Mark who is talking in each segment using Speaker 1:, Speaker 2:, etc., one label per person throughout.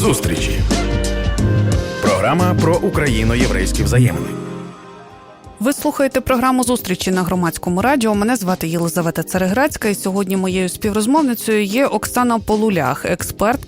Speaker 1: Зустрічі. Програма про україно-єврейські взаємини.
Speaker 2: Ви слухаєте програму зустрічі на громадському радіо. Мене звати Єлизавета Цареграцька, і сьогодні моєю співрозмовницею є Оксана Полулях,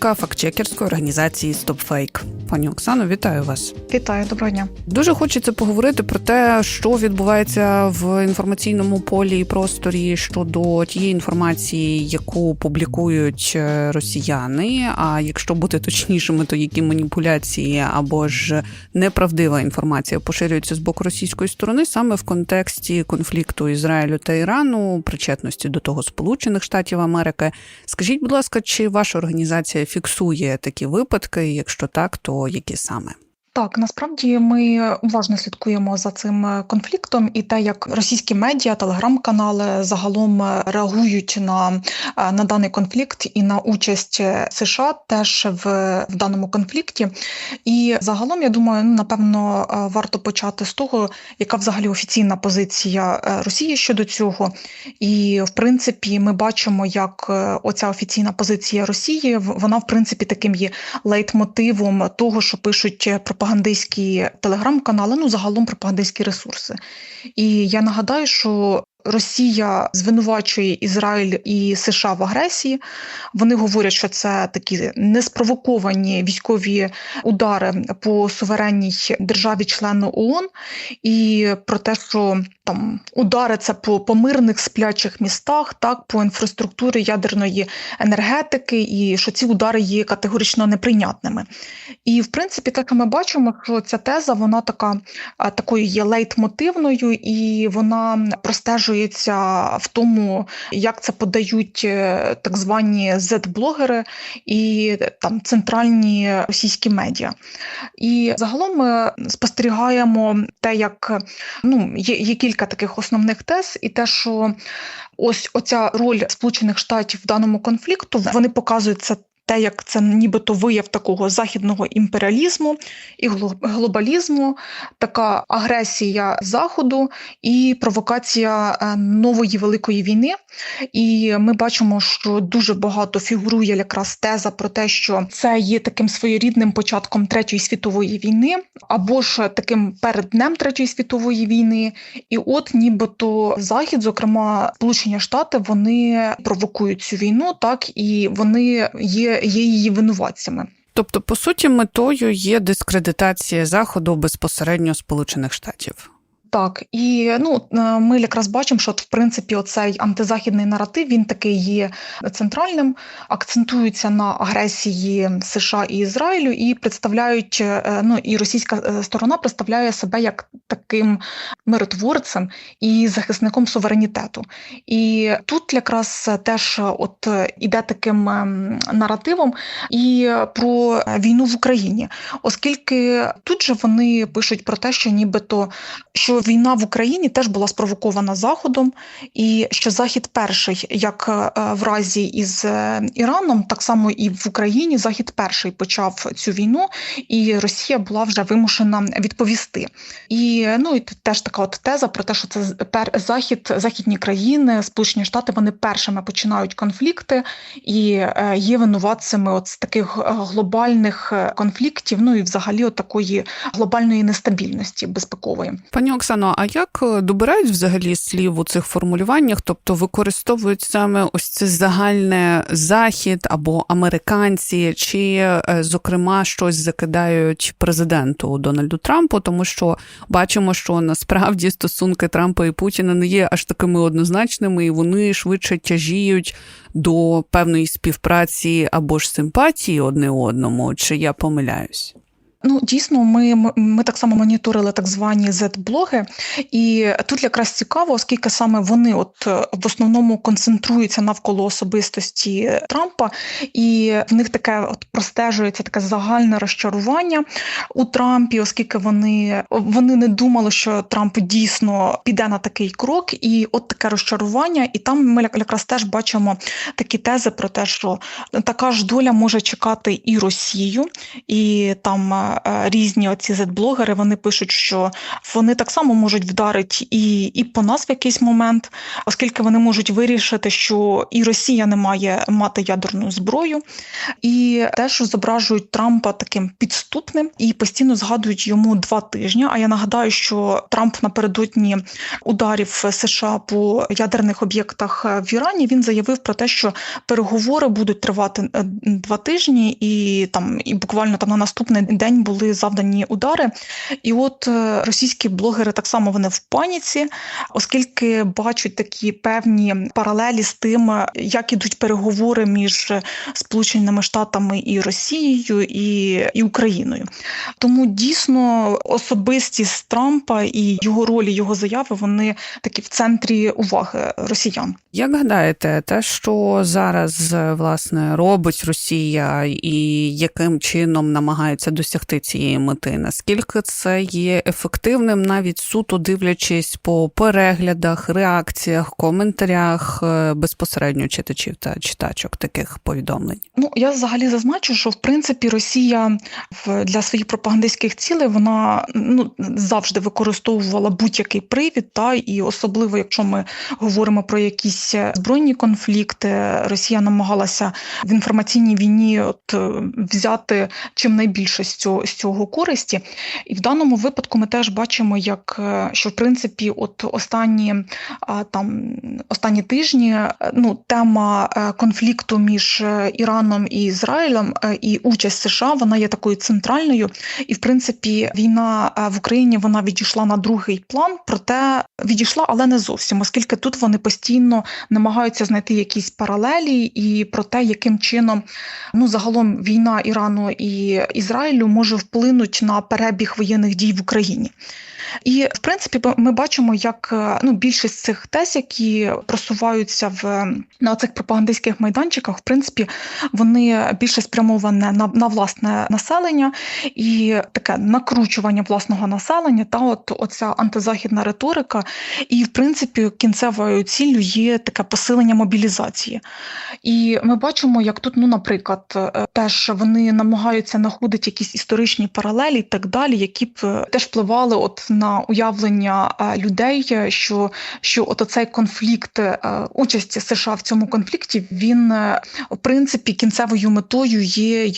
Speaker 2: експертка фактчекерської організації StopFake. Пані Оксано, вітаю вас.
Speaker 3: Вітаю, доброго дня.
Speaker 2: Дуже хочеться поговорити про те, що відбувається в інформаційному полі і просторі щодо тієї інформації, яку публікують е, росіяни. А якщо бути точнішими, то які маніпуляції або ж неправдива інформація поширюється з боку російської сторони саме в контексті конфлікту Ізраїлю та Ірану, причетності до того Сполучених Штатів Америки. Скажіть, будь ласка, чи ваша організація фіксує такі випадки? Якщо так, то які саме?
Speaker 3: Так, насправді ми уважно слідкуємо за цим е, конфліктом і те, як російські медіа, телеграм-канали загалом е, реагують на е, на даний конфлікт і на участь США теж в, в даному конфлікті. І загалом, я думаю, ну, напевно, варто почати з того, яка взагалі офіційна позиція Росії щодо цього. І в принципі, ми бачимо, як оця офіційна позиція Росії вона в принципі таким є лейтмотивом того, що пишуть про пропагандистські телеграм-канали, ну загалом пропагандистські ресурси. І я нагадаю, що Росія звинувачує Ізраїль і США в агресії. Вони говорять, що це такі неспровоковані військові удари по суверенній державі-члену ООН, і про те, що там удари це по, по мирних сплячих містах, так по інфраструктурі ядерної енергетики, і що ці удари є категорично неприйнятними. І в принципі, так ми бачимо, що ця теза вона така такою є лейтмотивною, і вона простежує висвітлюється в тому, як це подають е, так звані Z-блогери і там центральні російські медіа. І загалом ми спостерігаємо те, як ну є, є кілька таких основних тез, і те, що ось оця роль Сполучених Штатів в даному конфлікту вони показують те, як це нібито вияв такого західного імперіалізму і глобалізму, така агресія заходу і провокація е, нової великої війни. І ми бачимо, що дуже багато фігурує якраз теза про те, що це є таким своєрідним початком третьої світової війни, або ж таким перед днем третьої світової війни. І от, нібито захід, зокрема Сполучені Штати, вони провокують цю війну, так і вони є є її винуватцями.
Speaker 2: Тобто, по суті, метою є дискредитація заходу безпосередньо Сполучених Штатів.
Speaker 3: Так, і ну е, ми якраз бачимо, що в принципі оцей антизахідний наратив він такий є центральним, акцентується на агресії США і Ізраїлю, і представляють е, ну і російська е, сторона представляє себе як таким миротворцем і захисником суверенітету. І тут якраз теж от іде таким ем, наративом і про війну в Україні, оскільки тут же вони пишуть про те, що нібито що війна в Україні теж була спровокована Заходом, і що Захід перший, як е, в разі із е, Іраном, так само і в Україні Захід перший почав цю війну, і Росія була вже вимушена відповісти. І ну і теж така от теза про те, що це захід, західні країни, Сполучені Штати, вони першими починають конфлікти і е, є винуватцями от з таких глобальних конфліктів. Ну і взагалі от такої глобальної нестабільності безпекової.
Speaker 2: Пані Оксано, Оксано, а як е, добирають взагалі слів у цих формулюваннях? Тобто використовують саме ось це загальне захід або американці, чи, е, зокрема, щось закидають президенту Дональду Трампу, тому що бачимо, що насправді стосунки Трампа і Путіна не є аж такими однозначними, і вони швидше тяжіють до певної співпраці або ж симпатії одне одному, чи я помиляюсь?
Speaker 3: Ну, дійсно, ми ми так само моніторили так звані Z-блоги, і тут якраз цікаво, оскільки саме вони от е, в основному концентруються навколо особистості Трампа, і в них таке от простежується таке загальне розчарування у Трампі, оскільки вони вони не думали, що Трамп дійсно піде на такий крок, і от таке розчарування. І там ми якраз теж бачимо такі тези про те, що така ж доля може чекати і Росію, і там. Е, різні оці зет-блогери, вони пишуть, що вони так само можуть вдарити і, і по нас в якийсь момент, оскільки вони можуть вирішити, що і Росія не має мати ядерну зброю, і теж зображують Трампа таким підступним і постійно згадують йому два тижні. А я нагадаю, що Трамп напередодні ударів США по ядерних об'єктах в Ірані він заявив про те, що переговори будуть тривати е, два тижні, і там і буквально там на наступний день були завдані удари. І от е, російські блогери так само вони в паніці, оскільки бачать такі певні паралелі з тим, як ідуть переговори між Сполученими Штатами і Росією і, і Україною. Тому дійсно особистість Трампа і його ролі, його заяви вони такі в центрі уваги росіян.
Speaker 2: Як гадаєте, те, що зараз власне робить Росія, і яким чином намагається досягти цієї мети? Наскільки це є ефективним, навіть суто дивлячись по переглядах, реакціях, коментарях е, безпосередньо читачів та читачок таких повідомлень?
Speaker 3: Ну я взагалі зазначу, що в принципі Росія для своїх пропагандистських цілей вона ну завжди використовувала будь-який привід, та і особливо, якщо ми говоримо про якісь збройні конфлікти, Росія намагалася в інформаційній війні от взяти чим цього з цього користі. І в даному випадку ми теж бачимо, як що в принципі, от останні там останні тижні ну тема конфлікту між Іраном і Ізраїлем і участь США вона є такою центральною, і в принципі війна в Україні вона відійшла на другий план, проте відійшла, але не зовсім, оскільки тут вони постійно намагаються знайти якісь паралелі і про те, яким чином ну загалом війна Ірану і Ізраїлю може вплинути на перебіг воєнних дій в Україні. І в принципі, ми бачимо, як ну більшість цих тез, які просуваються в на цих пропагандистських майданчиках, в принципі, вони більше спрямовані на на власне населення і таке накручування власного населення, та от оця антизахідна риторика, і в принципі кінцевою ціллю є таке посилення мобілізації. І ми бачимо, як тут, ну, наприклад, теж вони намагаються знаходити якісь історичні паралелі і так далі, які б теж впливали от на уявлення людей, що що от цей конфлікт участі США в цьому конфлікті, він в принципі кінцевою метою є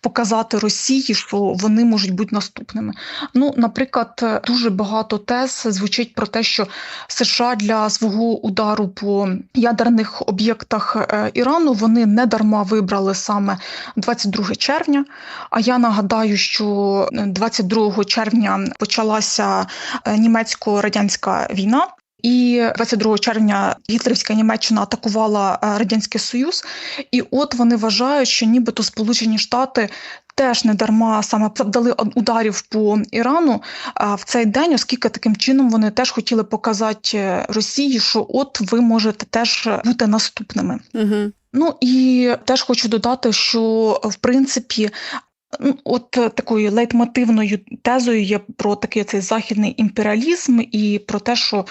Speaker 3: показати Росії, що вони можуть бути наступними. Ну, наприклад, дуже багато тез звучить про те, що США для свого удару по ядерних об'єктах Ірану вони не дарма вибрали саме 22 червня. А я нагадаю, що 22 червня почалася німецько-радянська війна. І 22 червня гітлерівська Німеччина атакувала радянський Союз, і от вони вважають, що нібито Сполучені Штати теж не дарма саме завдали ударів по Ірану в цей день, оскільки таким чином вони теж хотіли показати Росії, що от ви можете теж бути наступними.
Speaker 2: Угу.
Speaker 3: Ну і теж хочу додати, що в принципі. От такою лейтмотивною тезою є про такий цей західний імперіалізм і про те, що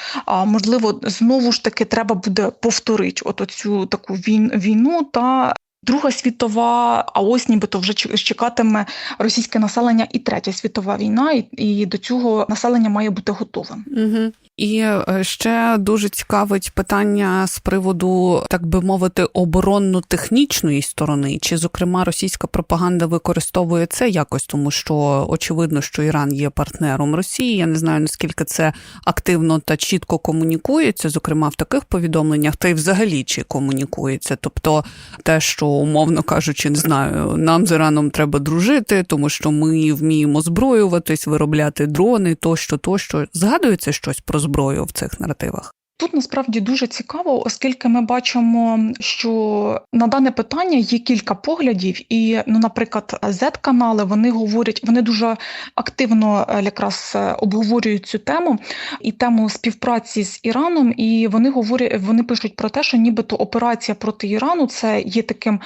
Speaker 3: можливо знову ж таки треба буде повторити от оцю таку війну та Друга світова, а ось нібито вже чекатиме російське населення і третя світова війна, і, і до цього населення має бути готовим.
Speaker 2: Угу. І ще дуже цікавить питання з приводу, так би мовити, оборонно-технічної сторони, чи, зокрема, російська пропаганда використовує це якось, тому що очевидно, що Іран є партнером Росії. Я не знаю наскільки це активно та чітко комунікується, зокрема в таких повідомленнях, та й взагалі чи комунікується. Тобто те, що умовно кажучи, не знаю, нам з Іраном треба дружити, тому що ми вміємо зброюватись, виробляти дрони, тощо, тощо. Згадується щось про зброю в цих наративах?
Speaker 3: Тут насправді дуже цікаво, оскільки ми бачимо, що на дане питання є кілька поглядів, і, ну, наприклад, z канали вони говорять, вони дуже активно якраз обговорюють цю тему і тему співпраці з Іраном. І вони говорять, вони пишуть про те, що нібито операція проти Ірану це є таким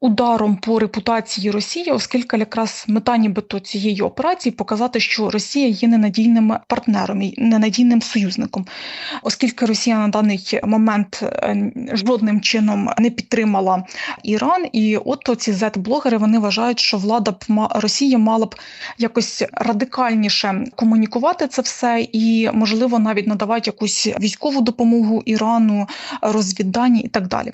Speaker 3: ударом по репутації Росії, оскільки якраз мета нібито цієї операції показати, що Росія є ненадійним партнером і ненадійним союзником, оскільки Росія на даний момент е, жодним чином не підтримала Іран, і от ці зет-блогери вони вважають, що влада б Росії мала б якось радикальніше комунікувати це все, і можливо навіть надавати якусь військову допомогу Ірану, розвіддані і так далі.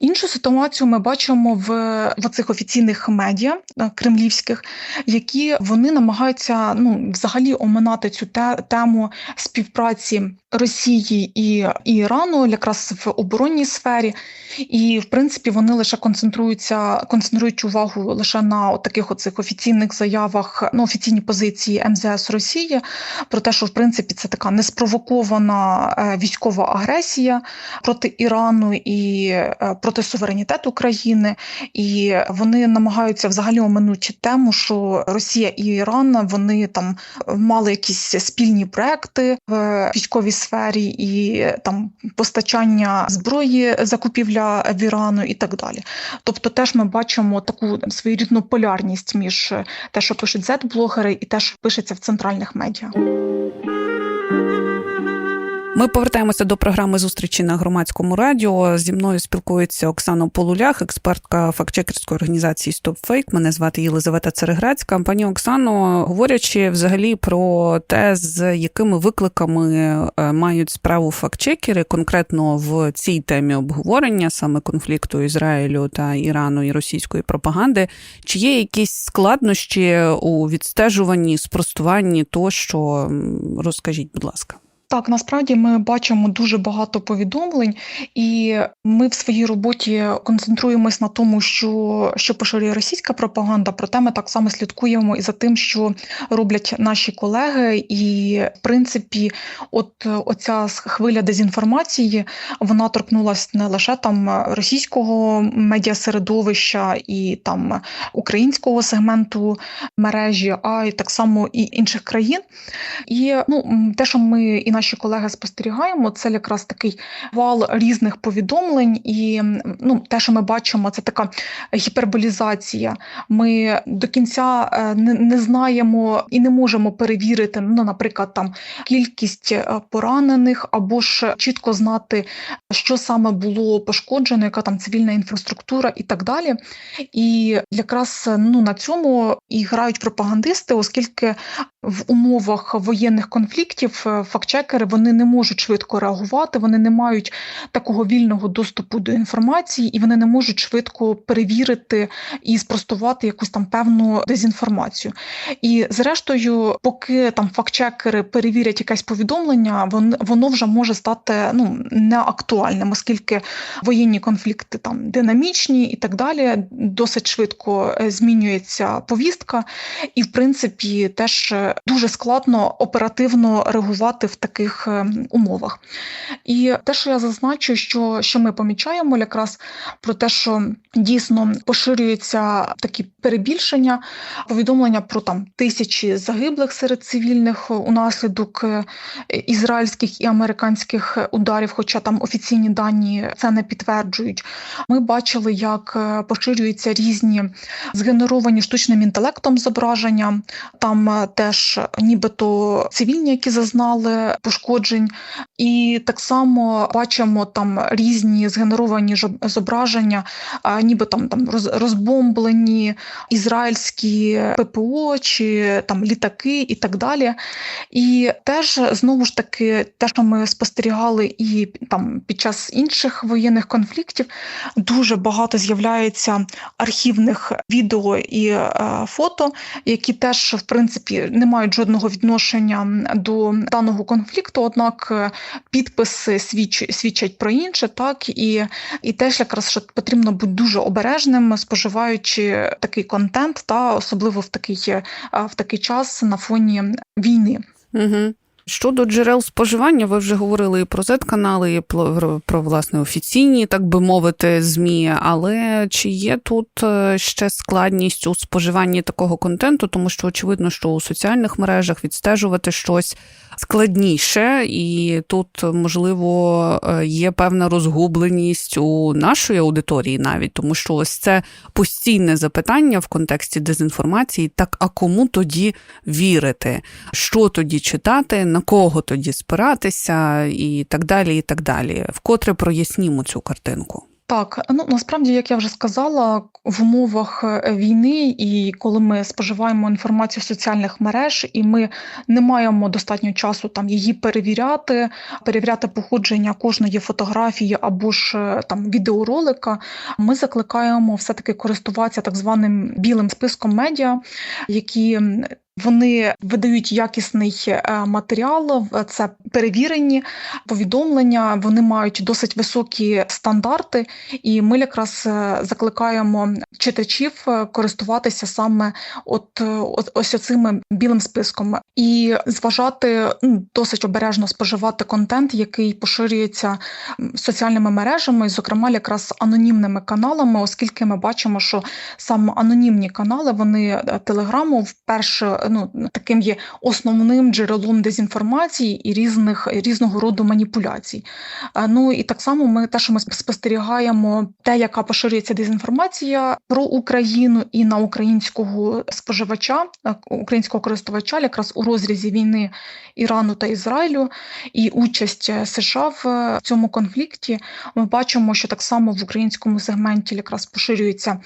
Speaker 3: Іншу ситуацію ми бачимо в, в цих офіційних медіа е, кремлівських, які вони намагаються ну взагалі оминати цю те, тему співпраці Росії і, і Ірану, якраз в оборонній сфері, і в принципі вони лише концентруються, концентрують увагу лише на таких оцих офіційних заявах, ну офіційні позиції МЗС Росії про те, що в принципі це така неспровокована е, військова агресія проти Ірану і е, проти суверенітету України, і вони намагаються взагалі оминути тему, що Росія і Іран вони там мали якісь спільні проекти в військовій сфері, і там постачання зброї, закупівля в Ірану і так далі. Тобто, теж ми бачимо таку своєрідну полярність між те, що пишуть зет-блогери, і те, що пишеться в центральних медіа.
Speaker 2: Ми повертаємося до програми зустрічі на громадському радіо. Зі мною спілкується Оксана Полулях, експертка фактчекерської організації StopFake. Мене звати Єлизавета Цереграцька. Пані Оксано, говорячи взагалі про те, з якими викликами е, мають справу фактчекери, конкретно в цій темі обговорення саме конфлікту Ізраїлю та Ірану і російської пропаганди, чи є якісь складнощі у відстежуванні, спростуванні тощо? М, Розкажіть, будь ласка.
Speaker 3: Так, насправді ми бачимо дуже багато повідомлень, і ми в своїй роботі концентруємось на тому, що, що поширює російська пропаганда. Проте ми так само слідкуємо і за тим, що роблять наші колеги. І в принципі, от оця хвиля дезінформації вона торкнулася не лише там російського медіасередовища і там українського сегменту мережі, а й так само і інших країн. І ну те, що ми і наші колеги спостерігаємо, це якраз такий вал різних повідомлень, і ну, те, що ми бачимо, це така гіперболізація. Ми до кінця е, не, не знаємо і не можемо перевірити, ну, наприклад, там кількість е, поранених, або ж чітко знати, що саме було пошкоджено, яка там цивільна інфраструктура і так далі. І якраз ну на цьому і грають пропагандисти, оскільки в умовах воєнних конфліктів е, фактчекери вони не можуть швидко реагувати, вони не мають такого вільного доступу до інформації, і вони не можуть швидко перевірити і спростувати якусь там певну дезінформацію. І зрештою, поки там фактчекери перевірять якесь повідомлення, воно вже може стати ну неактуальним, оскільки воєнні конфлікти там динамічні і так далі. Досить швидко е, змінюється повістка, і в принципі теж е, дуже складно оперативно реагувати в таких е, умовах. І те, що я зазначу, що, що ми помічаємо, якраз про те, що дійсно поширюються такі перебільшення, повідомлення про там тисячі загиблих серед цивільних унаслідок е, ізраїльських і американських ударів, хоча там офіційні дані це не підтверджують. Ми бачили, як е, поширюються різні згенеровані штучним інтелектом зображення. Там е, теж нібито цивільні, які зазнали пошкоджень, і так само бачимо там різні згенеровані зображення, ніби там, там розбомблені ізраїльські ППО чи там літаки і так далі. І теж знову ж таки, те, що ми спостерігали і там під час інших воєнних конфліктів, дуже багато з'являється архівних відео і е, фото, які теж в принципі не мають жодного відношення до даного конфлікту, однак підписи свідч, свідчать про інше, так і, і теж якраз що потрібно бути дуже обережним, споживаючи такий контент, та особливо в такий, е, в такий час на фоні війни.
Speaker 2: Угу. Щодо джерел споживання, ви вже говорили і про Z-канали, і про, власне офіційні, так би мовити, змі. Але чи є тут е, ще складність у споживанні такого контенту, тому що очевидно, що у соціальних мережах відстежувати щось складніше, і тут можливо е, є певна розгубленість у нашої аудиторії, навіть тому, що ось це постійне запитання в контексті дезінформації: так а кому тоді вірити? Що тоді читати? На кого тоді спиратися, і так далі, і так далі. Вкотре прояснімо цю картинку.
Speaker 3: Так, ну насправді, як я вже сказала, в умовах е, війни, і коли ми споживаємо інформацію з соціальних мереж, і ми не маємо достатньо часу там її перевіряти, перевіряти походження кожної фотографії або ж е, там відеоролика, ми закликаємо все-таки користуватися так званим білим списком медіа, які вони видають якісний е, матеріал, це перевірені повідомлення. Вони мають досить високі стандарти, і ми якраз е, закликаємо читачів е, користуватися саме от, ось цим білим списком і зважати ну, досить обережно споживати контент, який поширюється соціальними мережами, зокрема якраз анонімними каналами, оскільки ми бачимо, що саме анонімні канали вони телеграму вперше ну, таким є основним джерелом дезінформації і різних різного роду маніпуляцій. Ну і так само ми те, що ми спостерігаємо, те, яка поширюється дезінформація про Україну і на українського споживача, українського користувача, якраз у розрізі війни Ірану та Ізраїлю, і участь США в цьому конфлікті. Ми бачимо, що так само в українському сегменті якраз поширюється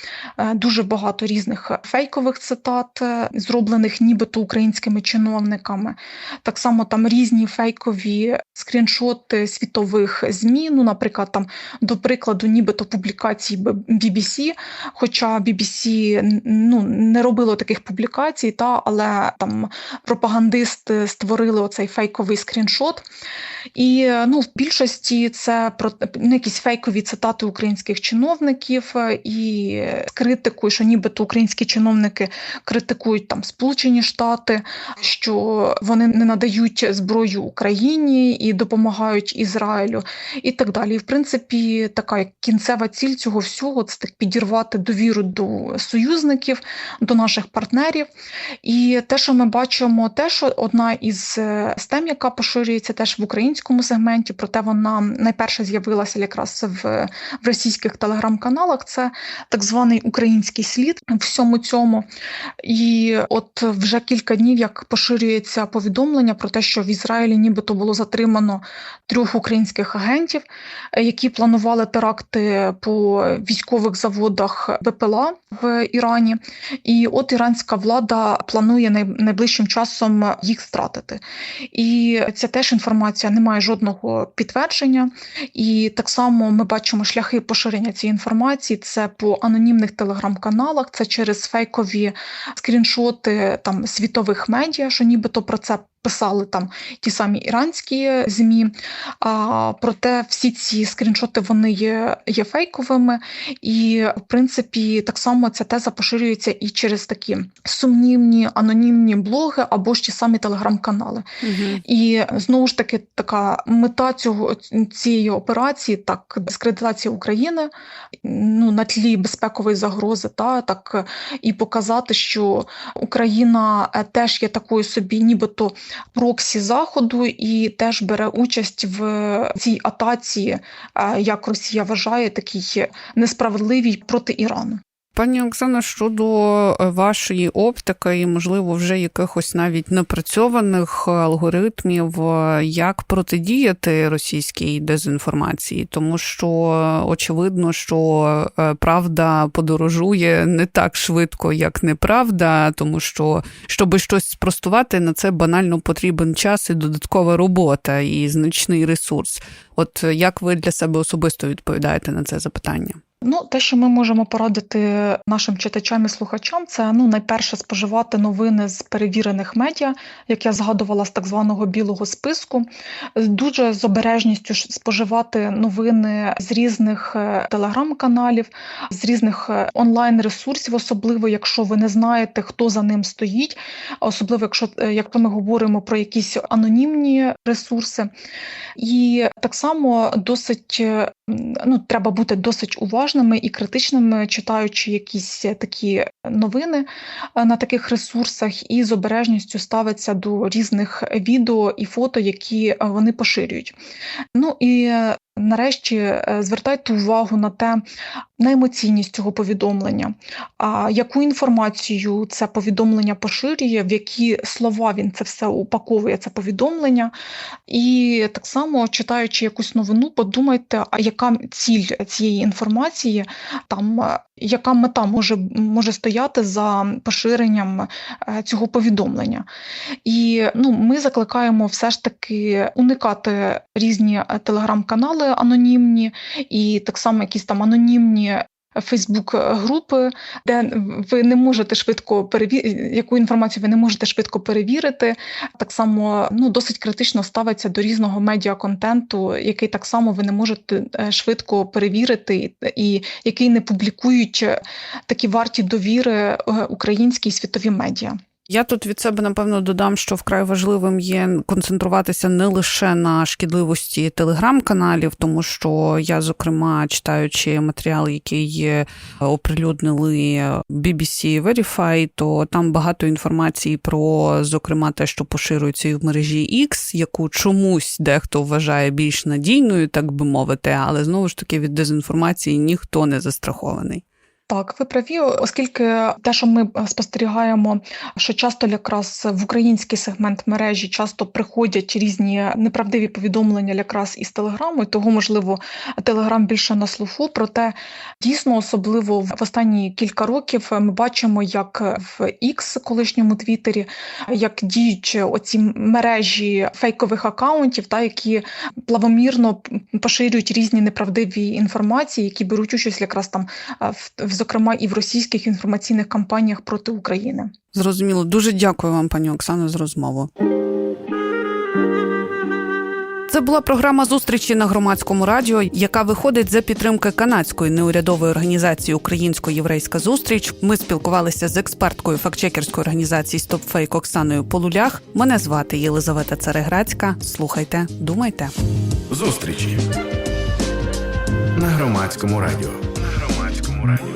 Speaker 3: дуже багато різних фейкових цитат, зроблених нібито українськими чиновниками. Так само там різні фейкові скріншоти світових змі. Ну, наприклад, там до прикладу, нібито публікації BBC, хоча BBC ну, не робило таких публікацій, та але там пропагандисти створили оцей фейковий скріншот. І ну, в більшості це про ну, якісь фейкові цитати українських чиновників і з критикою, що нібито українські чиновники критикують там Сполучені Штати, що вони не надають зброю Україні і допомагають Ізраїлю, і так далі. І в принципі, така кінцева ціль цього всього це так підірвати довіру до союзників, до наших партнерів. І те, що ми бачимо, те, що одна із тем, яка поширюється теж в українському сегменті, проте вона найперше з'явилася якраз в, в російських телеграм-каналах. Це так званий український слід в всьому цьому. І от вже кілька днів як поширюється повідомлення про те, що в Ізраїлі нібито було затримано трьох українських агентів, які планували теракти по військових заводах БПЛА в Ірані. І от іранська влада планує найближчим часом їх стратити. І ця теж інформація не має жодного підтвердження. І так само ми бачимо шляхи поширення цієї інформації. Це по анонімних телеграм-каналах, це через фейкові скріншоти там світових медіа, що нібито про це писали там ті самі іранські змі. А, Проте всі ці скріншоти вони є є фейковими, і в принципі так само ця теза поширюється і через такі сумнівні анонімні блоги або ж ті самі телеграм-канали. Угу. І знову ж таки така мета цього цієї операції, так дискредитація України ну на тлі безпекової загрози, та так і показати, що Україна е, теж є такою собі, нібито проксі заходу і теж бере участь в цій атаці, як Росія вважає, такій несправедливій проти Ірану.
Speaker 2: Пані Оксано, щодо е, вашої оптики і, можливо, вже якихось навіть напрацьованих алгоритмів, е, як протидіяти російській дезінформації, тому що очевидно, що е, правда подорожує не так швидко, як неправда, тому що щоб щось спростувати, на це банально потрібен час і додаткова робота і значний ресурс. От як ви для себе особисто відповідаєте на це запитання?
Speaker 3: Ну, те, що ми можемо порадити нашим читачам і слухачам, це ну найперше споживати новини з перевірених медіа, як я згадувала з так званого білого списку. Дуже з обережністю споживати новини з різних е, телеграм-каналів, з різних е, онлайн-ресурсів, особливо якщо ви не знаєте, хто за ним стоїть, особливо якщо е, якщо ми говоримо про якісь анонімні ресурси. І так само досить ну, треба бути досить уважними і критичними, читаючи якісь такі новини е, на таких ресурсах, і з обережністю ставиться до різних відео і фото, які е, вони поширюють. Ну і е, нарешті звертайте увагу на те, на емоційність цього повідомлення, а яку інформацію це повідомлення поширює, в які слова він це все упаковує, це повідомлення. І так само, читаючи якусь новину, подумайте, а яка ціль цієї інформації, там е, яка мета може, може стояти за поширенням е, цього повідомлення. І ну, ми закликаємо все ж таки уникати різні е, телеграм-канали анонімні, і так само якісь там анонімні. Фейсбук-групи, де ви не можете швидко перевірити, яку інформацію ви не можете швидко перевірити. Так само ну, досить критично ставиться до різного медіаконтенту, який так само ви не можете е, швидко перевірити, і, який не публікують е, такі варті довіри е, українські і світові медіа.
Speaker 2: Я тут від себе напевно додам, що вкрай важливим є концентруватися не лише на шкідливості телеграм-каналів, тому що я, зокрема, читаючи матеріал, який оприлюднили BBC Verify, то там багато інформації про, зокрема, те, що поширюється і в мережі X, яку чомусь дехто вважає більш надійною, так би мовити, але знову ж таки від дезінформації ніхто не застрахований.
Speaker 3: Так, ви праві, оскільки те, що ми спостерігаємо, що часто якраз в український сегмент мережі часто приходять різні неправдиві повідомлення якраз із телеграму, і того можливо телеграм більше на слуху. Проте дійсно, особливо в останні кілька років, ми бачимо, як в X, колишньому Твіттері, як діють оці мережі фейкових акаунтів, та які плавомірно поширюють різні неправдиві інформації, які беруть участь якраз там в зокрема і в російських інформаційних кампаніях проти України.
Speaker 2: Зрозуміло, дуже дякую вам, пані Оксано, за розмову. Це була програма зустрічі на громадському радіо, яка виходить за підтримки канадської неурядової організації Українсько-єврейська зустріч. Ми спілкувалися з експерткою фактчекерської організації «Стопфейк» Оксаною Полулях. Мене звати Єлизавета Цареградська. Слухайте, думайте.
Speaker 1: Зустрічі на громадському радіо. На громадському радіо.